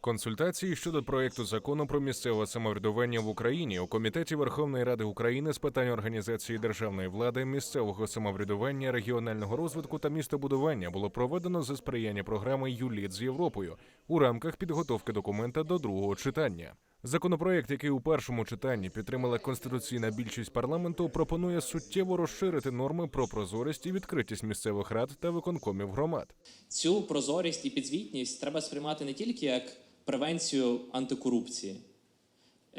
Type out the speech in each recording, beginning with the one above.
Консультації щодо проекту закону про місцеве самоврядування в Україні у комітеті Верховної Ради України з питань організації державної влади, місцевого самоврядування, регіонального розвитку та містобудування було проведено за сприяння програми ЮЛІТ з Європою у рамках підготовки документа до другого читання. Законопроект, який у першому читанні підтримала конституційна більшість парламенту, пропонує суттєво розширити норми про прозорість і відкритість місцевих рад та виконкомів громад. Цю прозорість і підзвітність треба сприймати не тільки як превенцію антикорупції.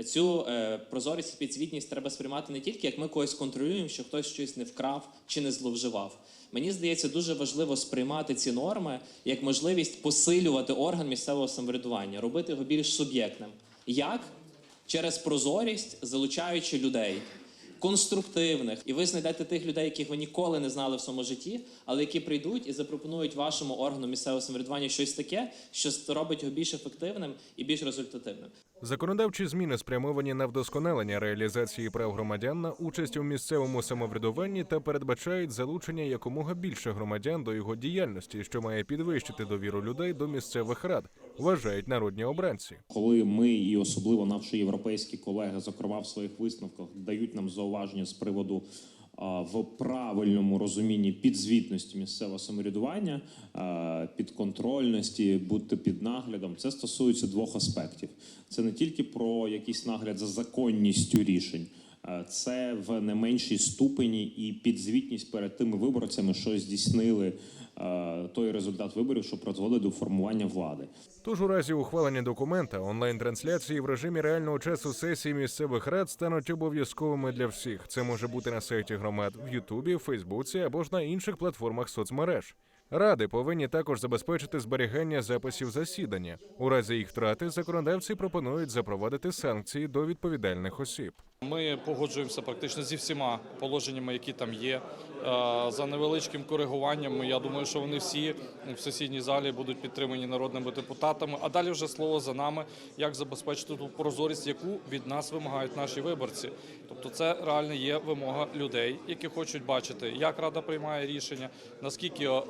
Цю е, прозорість і підзвітність треба сприймати не тільки як ми когось контролюємо, що хтось щось не вкрав чи не зловживав. Мені здається, дуже важливо сприймати ці норми як можливість посилювати орган місцевого самоврядування, робити його більш суб'єктним. Як? Через прозорість, залучаючи людей конструктивних, і ви знайдете тих людей, яких ви ніколи не знали в своєму житті, але які прийдуть і запропонують вашому органу місцевого самоврядування щось таке, що робить його більш ефективним і більш результативним. Законодавчі зміни спрямовані на вдосконалення реалізації прав громадян на участь у місцевому самоврядуванні та передбачають залучення якомога більше громадян до його діяльності, що має підвищити довіру людей до місцевих рад, вважають народні обранці. Коли ми і особливо наші європейські колеги, зокрема в своїх висновках, дають нам зауваження з приводу в правильному розумінні підзвітності місцевого самоврядування, підконтрольності, бути під наглядом, це стосується двох аспектів. Це не тільки про якийсь нагляд за законністю рішень. А Це в не меншій ступені і підзвітність перед тими виборцями, що здійснили е, той результат виборів, що призводить до формування влади. Тож у разі ухвалення документа онлайн-трансляції в режимі реального часу сесії місцевих рад стануть обов'язковими для всіх. Це може бути на сайті громад в Ютубі, Фейсбуці або ж на інших платформах соцмереж. Ради повинні також забезпечити зберігання записів засідання. У разі їх втрати законодавці пропонують запровадити санкції до відповідальних осіб. Ми погоджуємося практично зі всіма положеннями, які там є. Е, За невеличким коригуванням, я думаю, що вони всі в сесійній залі будуть підтримані народними депутатами. А далі вже слово за нами, як забезпечити ту прозорість, яку від нас вимагають наші виборці. Тобто, це реально є вимога людей, які хочуть бачити, як рада приймає рішення, наскільки е,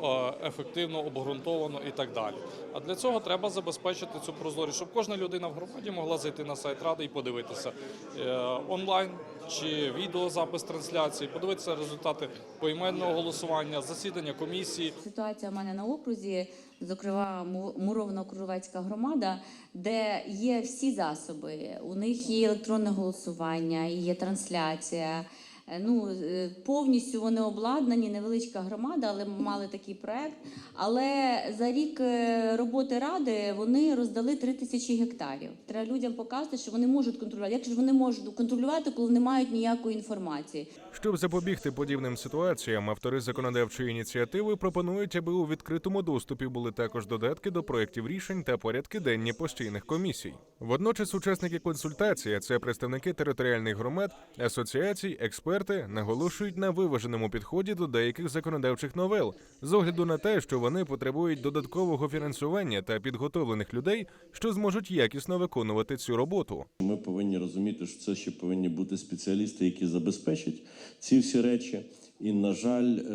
ефективно, обґрунтовано і так далі. А для цього треба забезпечити цю прозорість, щоб кожна людина в громаді могла зайти на сайт ради і подивитися е, онлайн чи відеозапис трансляції, подивитися результати поіменного голосування, засідання комісії. Ситуація в мене на окрузі, зокрема Му- Муровно-Круровецька громада, де є всі засоби. У них є електронне голосування, є трансляція. Е, Ну, е, повністю вони обладнані, невеличка громада, але мали такий проект. Але за рік е, роботи ради вони роздали 3 тисячі гектарів. Треба людям показати, що вони можуть контролювати. Як ж вони можуть контролювати, коли не мають ніякої інформації? Щоб запобігти подібним ситуаціям, автори законодавчої ініціативи пропонують, аби у відкритому доступі були також додатки до проєктів рішень та порядки денні постійних комісій. Водночас, учасники консультації, це представники територіальних громад, асоціацій, експерти, наголошують на виваженому підході до деяких законодавчих новел з огляду на те, що вони потребують додаткового фінансування та підготовлених людей, що зможуть якісно виконувати цю роботу. Ми повинні розуміти, що це ще повинні бути спеціалісти, які забезпечать ці всі речі. І, на жаль, е,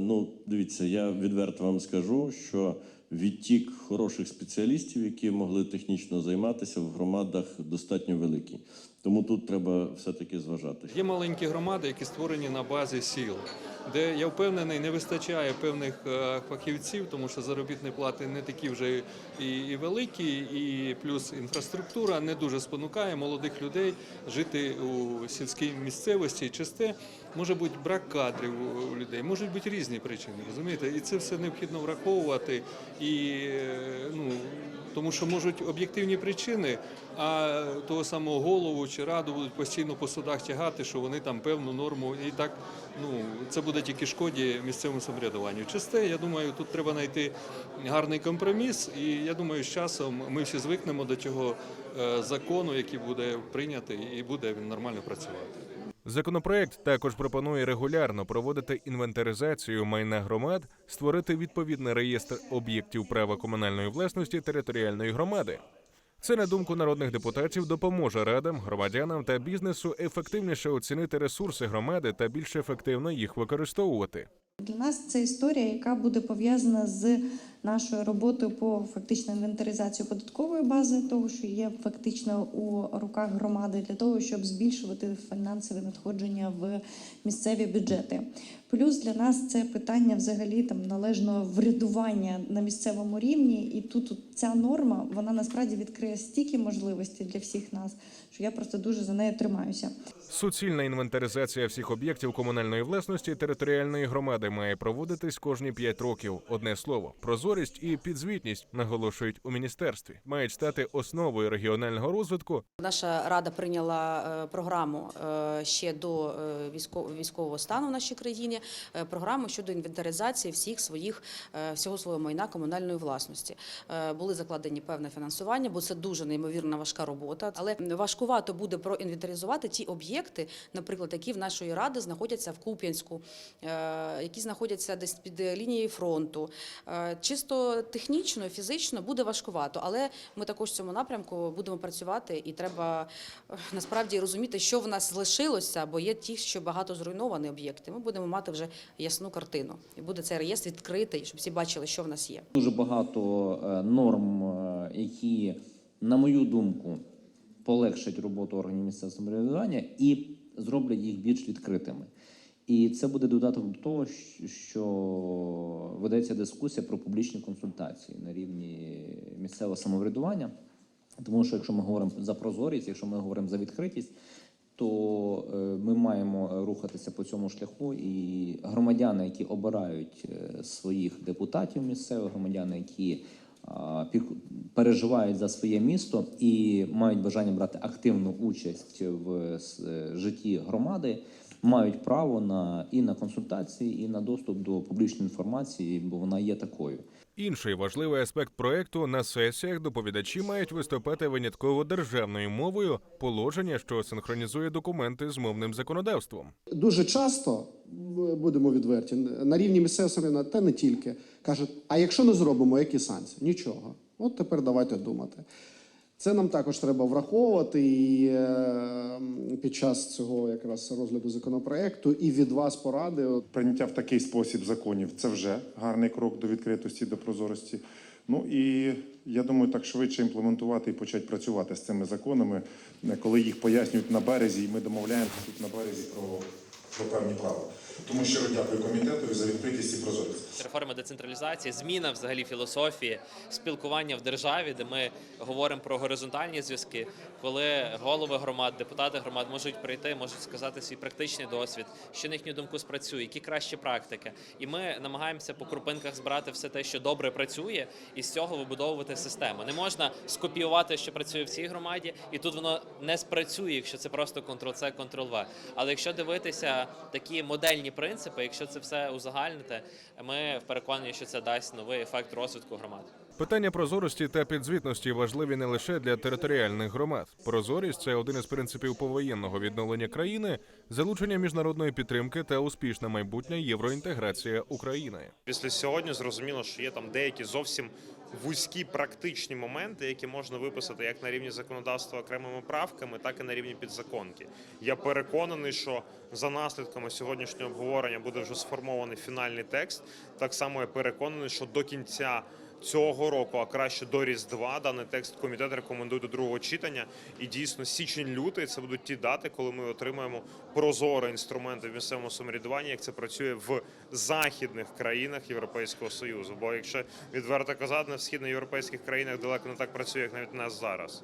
ну дивіться, я відверто вам скажу, що відтік хороших спеціалістів, які могли технічно займатися в громадах, достатньо великий. Тому тут треба все-таки зважати. Є маленькі громади, які створені на базі сіл, де я впевнений, не вистачає певних е, фахівців, тому що заробітні плати не такі вже і, великі, і плюс інфраструктура не дуже спонукає молодих людей жити у сільській місцевості. І через те може бути брак кадрів у людей, можуть бути різні причини, розумієте? І це все необхідно враховувати. І е, ну тому що можуть об'єктивні причини, а того самого голову чи раду будуть постійно по судах тягати, що вони там певну норму, і так ну це буде тільки шкоді місцевому самоврядуванню. Чисте, я думаю, тут треба знайти гарний компроміс, і я думаю, з часом ми всі звикнемо до цього е, закону, який буде прийнятий, і буде він нормально працювати. Законопроект також пропонує регулярно проводити інвентаризацію майна громад, створити відповідний реєстр об'єктів права комунальної власності територіальної громади. Це, на думку народних депутатів, допоможе радам, громадянам та бізнесу ефективніше оцінити ресурси громади та більш ефективно їх використовувати. Для нас це історія, яка буде пов'язана з нашою роботою по фактично інвентаризації податкової бази, того, що є фактично у руках громади, для того, щоб збільшувати фінансові надходження в місцеві бюджети. Плюс для нас це питання взагалі там належного врядування на місцевому рівні. І тут ця норма вона насправді відкриє стільки можливостей для всіх нас, що я просто дуже за нею тримаюся. Суцільна інвентаризація всіх об'єктів комунальної власності територіальної громади має проводитись кожні 5 років. Одне слово, прозорість і підзвітність наголошують у міністерстві, мають стати основою регіонального розвитку Наша рада прийняла е, програму е, ще до е, військового стану в нашій країні. Програму щодо інвентаризації всіх своїх всього свого майна комунальної власності. Були закладені певне фінансування, бо це дуже неймовірна важка робота. Але важкувато буде проінвентаризувати ті об'єкти, наприклад, які в нашої ради знаходяться в Куп'янську, е, які знаходяться десь під лінією фронту. Е, Чисто технічно, фізично буде важкувато, але ми також в цьому напрямку будемо працювати, і треба е, насправді розуміти, що в нас залишилося, бо є ті, що багато зруйновані об'єкти. Ми будемо мати вже ясну картину, і буде цей реєстр відкритий, щоб всі бачили, що в нас є. Дуже багато е, норм, е, які, на мою думку, полегшать роботу органів місцевого самоврядування і зроблять їх більш відкритими. І це буде додаток до того, що ведеться дискусія про публічні консультації на рівні місцевого самоврядування. Тому що якщо ми говоримо за прозорість, якщо ми говоримо за відкритість, то е, ми маємо рухатися по цьому шляху. І громадяни, які обирають е, своїх депутатів місцевих, громадяни, які переживають за своє місто і мають бажання брати активну участь в е, житті громади, мають право на і на консультації, і на доступ до публічної інформації, бо вона є такою. Інший важливий аспект проекту на сесіях доповідачі мають виступати винятково державною мовою, положення, що синхронізує документи з мовним законодавством. Дуже часто будемо відверті на рівні місцевого та не тільки кажуть: а якщо не зробимо, які санкції? Нічого. От тепер давайте думати. Це нам також треба враховувати і е, під час цього якраз розгляду законопроекту, і від вас поради. Прийняття в такий спосіб законів це вже гарний крок до відкритості, до прозорості. Ну і я думаю, так швидше імплементувати і почати працювати з цими законами, коли їх пояснюють на березі, і ми домовляємося тут на березі про, про певні правила. Тому щиро дякую комітету за відкритість і прозорість. Реформа децентралізації, зміна взагалі філософії, спілкування в державі, де ми говоримо про горизонтальні зв'язки, коли голови громад, депутати громад можуть прийти, можуть сказати свій практичний досвід, що на їхню думку спрацює, які кращі практики. І ми намагаємося по крупинках збирати все те, що добре працює, і з цього вибудовувати систему. Не можна скопіювати, що працює в цій громаді, і тут воно не спрацює, якщо це просто Ctrl-C, Ctrl-V. Але якщо дивитися такі модельні принципи, якщо це все узагальнити, ми переконані, що це дасть новий ефект розвитку громад. Питання прозорості та підзвітності важливі не лише для територіальних громад. Прозорість це один із принципів повоєнного відновлення країни, залучення міжнародної підтримки та успішна майбутня євроінтеграція України. Після сьогодні зрозуміло, що є там деякі зовсім вузькі практичні моменти, які можна виписати як на рівні законодавства окремими правками, так і на рівні підзаконки. Я переконаний, що за наслідками сьогоднішнього обговорення буде вже сформований фінальний текст. Так само я переконаний, що до кінця. Цього року, а краще до Різдва, даний текст комітет рекомендує до другого читання. І дійсно січень-лютий це будуть ті дати, коли ми отримаємо прозоре інструменти в місцевому самоврядуванні, як це працює в західних країнах Європейського союзу. Бо якщо відверто казати, на східноєвропейських країнах далеко не так працює, як навіть у нас зараз.